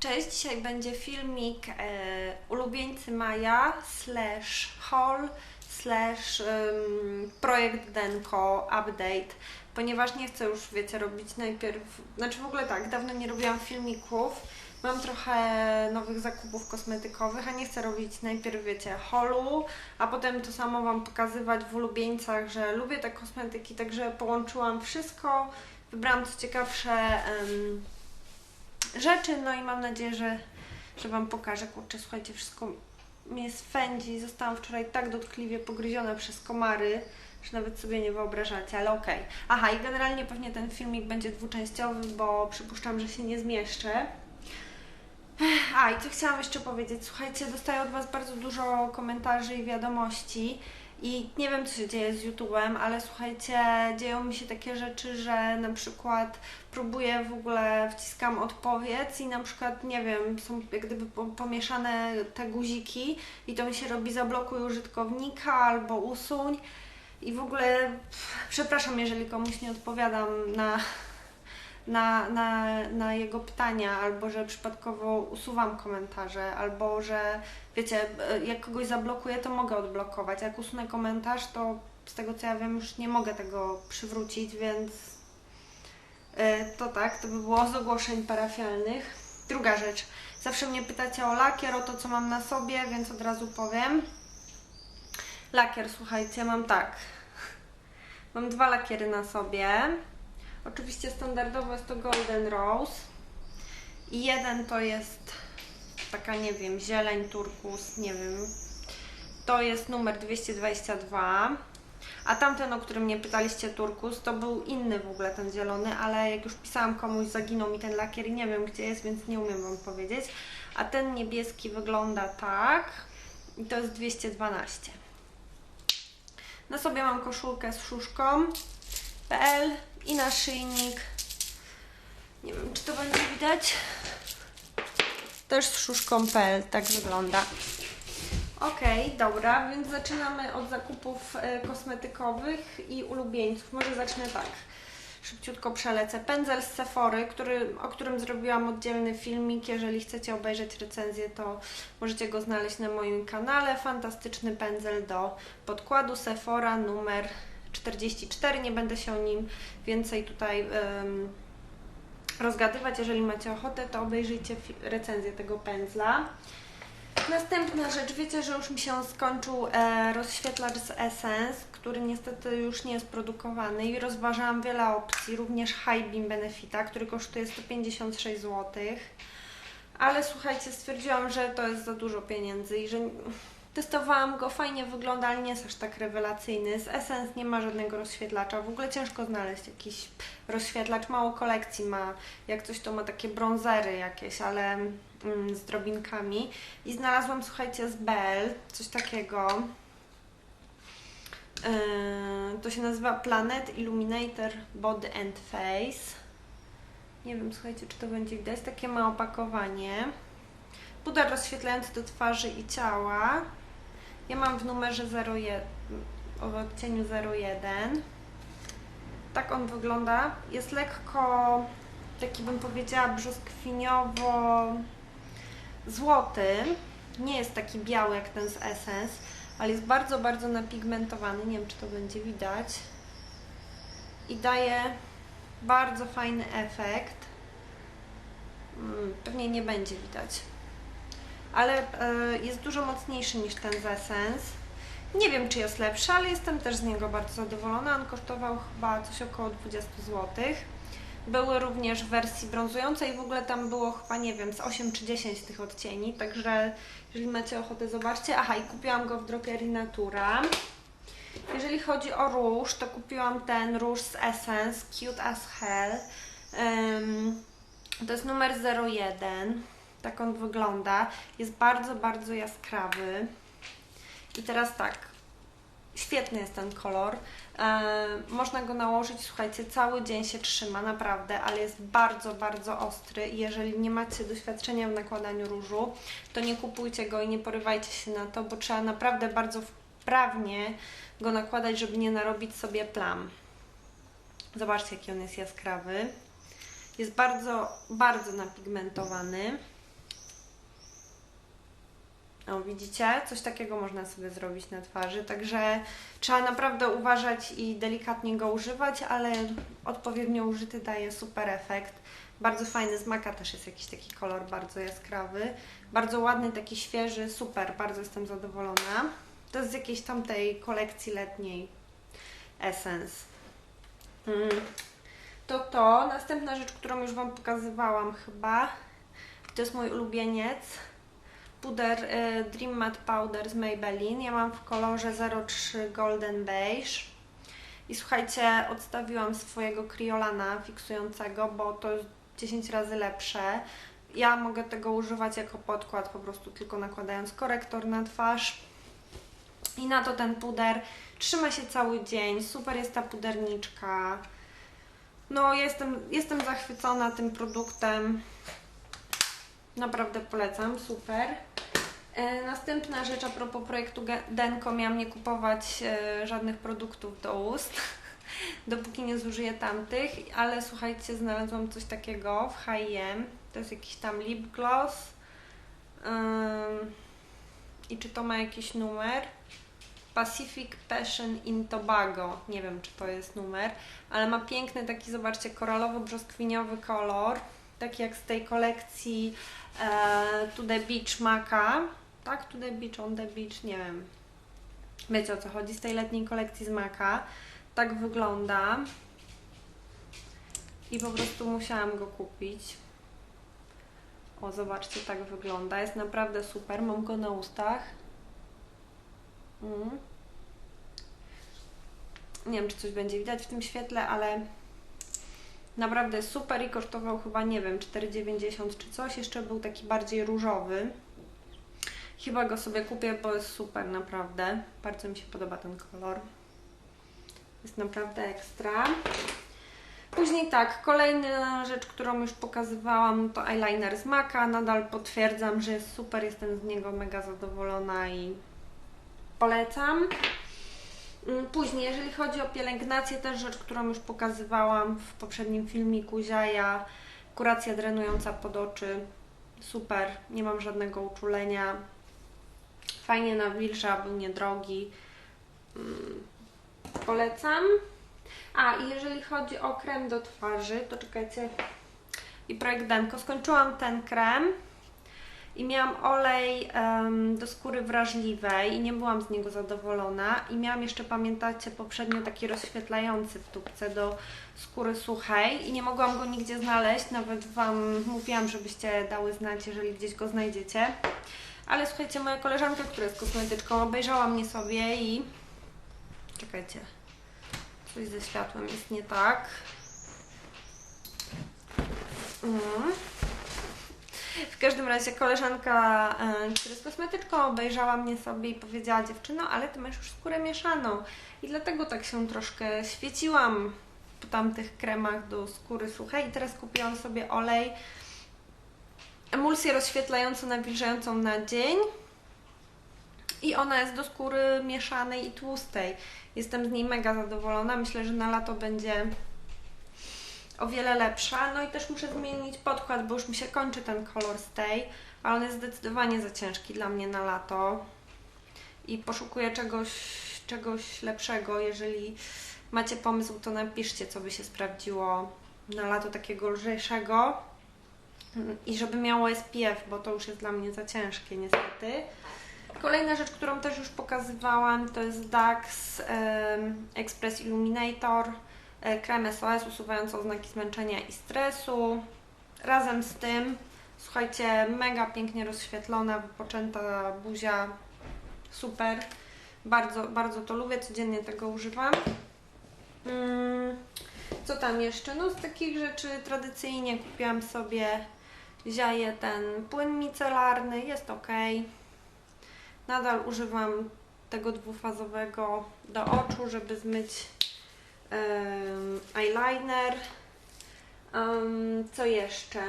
Cześć, dzisiaj będzie filmik e, ulubieńcy Maja slash haul slash projekt Denko update, ponieważ nie chcę już, wiecie, robić najpierw, znaczy w ogóle tak, dawno nie robiłam filmików, mam trochę nowych zakupów kosmetykowych, a nie chcę robić najpierw, wiecie, holu, a potem to samo Wam pokazywać w ulubieńcach, że lubię te kosmetyki, także połączyłam wszystko, wybrałam co ciekawsze rzeczy, no i mam nadzieję, że, że Wam pokażę. Kurczę, słuchajcie, wszystko mnie swędzi. Zostałam wczoraj tak dotkliwie pogryziona przez komary, że nawet sobie nie wyobrażacie, ale okej. Aha, i generalnie pewnie ten filmik będzie dwuczęściowy, bo przypuszczam, że się nie zmieszczę. A, i co chciałam jeszcze powiedzieć? Słuchajcie, dostaję od Was bardzo dużo komentarzy i wiadomości i nie wiem, co się dzieje z YouTube'em, ale słuchajcie, dzieją mi się takie rzeczy, że na przykład próbuję w ogóle, wciskam odpowiedz i na przykład, nie wiem, są jak gdyby po- pomieszane te guziki i to mi się robi zablokuj użytkownika albo usuń. I w ogóle przepraszam, jeżeli komuś nie odpowiadam na na, na, na jego pytania, albo że przypadkowo usuwam komentarze, albo że wiecie, e, jak kogoś zablokuję, to mogę odblokować. Jak usunę komentarz, to z tego co ja wiem, już nie mogę tego przywrócić, więc e, to tak, to by było z ogłoszeń parafialnych. Druga rzecz, zawsze mnie pytacie o lakier, o to co mam na sobie, więc od razu powiem. Lakier, słuchajcie, mam tak. Mam dwa lakiery na sobie. Oczywiście standardowo jest to Golden Rose. I jeden to jest taka, nie wiem, zieleń, turkus, nie wiem. To jest numer 222. A tamten, o którym mnie pytaliście, turkus, to był inny w ogóle ten zielony, ale jak już pisałam komuś, zaginął mi ten lakier i nie wiem gdzie jest, więc nie umiem Wam powiedzieć. A ten niebieski wygląda tak. I to jest 212. Na sobie mam koszulkę z szuszką PL i naszyjnik. Nie wiem, czy to będzie widać. Też z szuszką PL, tak wygląda. Okej, dobra, więc zaczynamy od zakupów e, kosmetykowych i ulubieńców. Może zacznę tak. Szybciutko przelecę. Pędzel z Sephory, który, o którym zrobiłam oddzielny filmik. Jeżeli chcecie obejrzeć recenzję, to możecie go znaleźć na moim kanale. Fantastyczny pędzel do podkładu Sephora numer 44. Nie będę się o nim więcej tutaj em, rozgadywać. Jeżeli macie ochotę, to obejrzyjcie recenzję tego pędzla. Następna rzecz, wiecie, że już mi się skończył e, rozświetlacz z Essence, który niestety już nie jest produkowany i rozważałam wiele opcji, również High Beam Benefita, który kosztuje 156 zł. Ale słuchajcie, stwierdziłam, że to jest za dużo pieniędzy i że testowałam go, fajnie wygląda, ale nie jest aż tak rewelacyjny. Z Essence nie ma żadnego rozświetlacza, w ogóle ciężko znaleźć jakiś rozświetlacz, mało kolekcji ma, jak coś to ma takie brązery jakieś, ale mm, z drobinkami. I znalazłam, słuchajcie, z Bell coś takiego. Yy, to się nazywa Planet Illuminator Body and Face. Nie wiem, słuchajcie, czy to będzie widać. Takie ma opakowanie. Puder rozświetlający do twarzy i ciała. Ja mam w numerze 01, o odcieniu 01. Tak on wygląda. Jest lekko, taki bym powiedziała, brzoskwiniowo złoty. Nie jest taki biały jak ten z Essence, ale jest bardzo, bardzo napigmentowany. Nie wiem, czy to będzie widać. I daje bardzo fajny efekt. Mm, Pewnie nie będzie widać. Ale e, jest dużo mocniejszy niż ten z Essence. Nie wiem, czy jest lepszy, ale jestem też z niego bardzo zadowolona. On kosztował chyba coś około 20 zł. Były również w wersji brązującej, w ogóle tam było chyba, nie wiem, z 8 czy 10 tych odcieni, także jeżeli macie ochotę, zobaczcie. Aha, i kupiłam go w drogerii Natura. Jeżeli chodzi o róż, to kupiłam ten róż z Essence, Cute as Hell. Ym, to jest numer 01. Tak on wygląda. Jest bardzo, bardzo jaskrawy. I teraz tak, świetny jest ten kolor. E, można go nałożyć, słuchajcie, cały dzień się trzyma, naprawdę, ale jest bardzo, bardzo ostry i jeżeli nie macie doświadczenia w nakładaniu różu, to nie kupujcie go i nie porywajcie się na to, bo trzeba naprawdę bardzo wprawnie go nakładać, żeby nie narobić sobie plam. Zobaczcie, jaki on jest jaskrawy. Jest bardzo, bardzo napigmentowany. O, widzicie? Coś takiego można sobie zrobić na twarzy, także trzeba naprawdę uważać i delikatnie go używać, ale odpowiednio użyty daje super efekt. Bardzo fajny, z maka też jest jakiś taki kolor bardzo jaskrawy. Bardzo ładny, taki świeży, super, bardzo jestem zadowolona. To jest z jakiejś tamtej kolekcji letniej Essence. Mm. To to. Następna rzecz, którą już Wam pokazywałam chyba, to jest mój ulubieniec. Puder y, Dream Matte Powder z Maybelline. Ja mam w kolorze 03 Golden Beige. I słuchajcie, odstawiłam swojego Kriolana fiksującego, bo to jest 10 razy lepsze. Ja mogę tego używać jako podkład, po prostu tylko nakładając korektor na twarz. I na to ten puder trzyma się cały dzień. Super jest ta puderniczka. No, jestem, jestem zachwycona tym produktem. Naprawdę polecam, super. E, następna rzecz a propos projektu Denko, miałam nie kupować e, żadnych produktów do ust, dopóki nie zużyję tamtych, ale słuchajcie, znalazłam coś takiego w H&M, to jest jakiś tam lip gloss. I czy to ma jakiś numer? Pacific Passion in Tobago, nie wiem czy to jest numer, ale ma piękny taki, zobaczcie, koralowo-brzoskwiniowy kolor, taki jak z tej kolekcji e, To the Beach Maka, tak? To the Beach, on the Beach, nie wiem. Wiecie o co chodzi, z tej letniej kolekcji z Maka. Tak wygląda. I po prostu musiałam go kupić. O, zobaczcie, tak wygląda. Jest naprawdę super. Mam go na ustach. Mm. Nie wiem, czy coś będzie widać w tym świetle, ale naprawdę super i kosztował chyba, nie wiem, 4,90 czy coś. Jeszcze był taki bardziej różowy. Chyba go sobie kupię, bo jest super, naprawdę. Bardzo mi się podoba ten kolor. Jest naprawdę ekstra. Później tak, kolejna rzecz, którą już pokazywałam, to eyeliner z Maka. Nadal potwierdzam, że jest super, jestem z niego mega zadowolona i polecam. Mm, Później, jeżeli chodzi o pielęgnację, też rzecz, którą już pokazywałam w poprzednim filmiku, Ziaja, kuracja drenująca pod oczy, super, nie mam żadnego uczulenia, fajnie nawilża, był niedrogi, Mm, polecam. A, jeżeli chodzi o krem do twarzy, to czekajcie, i projekt Denko, skończyłam ten krem, i miałam olej em, do skóry wrażliwej i nie byłam z niego zadowolona. I miałam jeszcze, pamiętacie, poprzednio taki rozświetlający w tubce do skóry suchej i nie mogłam go nigdzie znaleźć. Nawet Wam mówiłam, żebyście dały znać, jeżeli gdzieś go znajdziecie. Ale słuchajcie, moja koleżanka, która jest kosmetyczką, obejrzała mnie sobie i... Czekajcie. Coś ze światłem jest nie tak. Mm. W każdym razie koleżanka, e, która jest kosmetyczką, obejrzała mnie sobie i powiedziała dziewczyno, ale ty masz już skórę mieszaną. I dlatego tak się troszkę świeciłam po tamtych kremach do skóry suchej. I teraz kupiłam sobie olej, emulsję rozświetlającą, nawilżającą na dzień. I ona jest do skóry mieszanej i tłustej. Jestem z niej mega zadowolona. Myślę, że na lato będzie o wiele lepsza. No i też muszę zmienić podkład, bo już mi się kończy ten kolor Stay, ale on jest zdecydowanie za ciężki dla mnie na lato. I poszukuję czegoś, czegoś lepszego. Jeżeli macie pomysł, to napiszcie, co by się sprawdziło na lato takiego lżejszego. I żeby miało SPF, bo to już jest dla mnie za ciężkie niestety. Kolejna rzecz, którą też już pokazywałam, to jest DAX Express Illuminator krem SOS usuwający oznaki zmęczenia i stresu. Razem z tym, słuchajcie, mega pięknie rozświetlona, wypoczęta buzia, super. Bardzo, bardzo to lubię, codziennie tego używam. Mm, co tam jeszcze? No z takich rzeczy tradycyjnie kupiłam sobie ziaję ten płyn micelarny, jest ok. Nadal używam tego dwufazowego do oczu, żeby zmyć eyeliner. Em, co jeszcze?